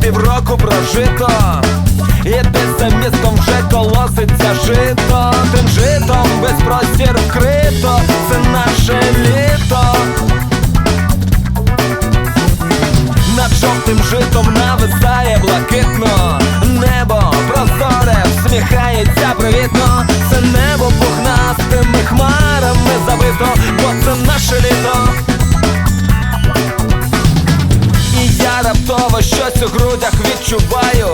півроку прожито, і десь за містом вже колоситься жито, тим житом весь простір вкрито, це наше літо. Над жовтим житом нависає блакитно. Небо прозоре, всміхається привітно. Це небо пухнастими хмарами забито, бо це наше літо відчуваю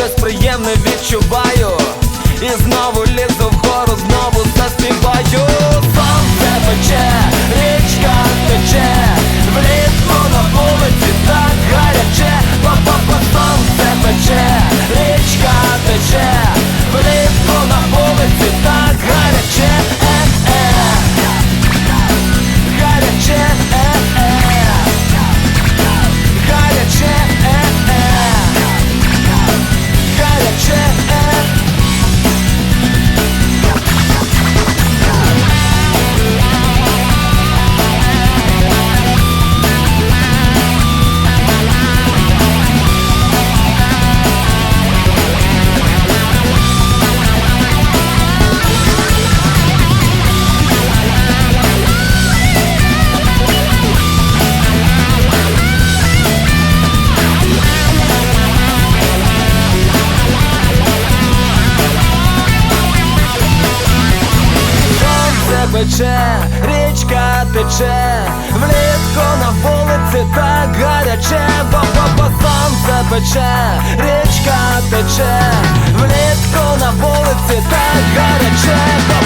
щось приємне відчуваю. І знову лізу вгору, знову заспіваю. Сонце пече, річка Пече, річка тече, влітку на вулиці так гаряче, бо-бо-бо сонце пече, річка тече, влітку на вулиці так гаряче.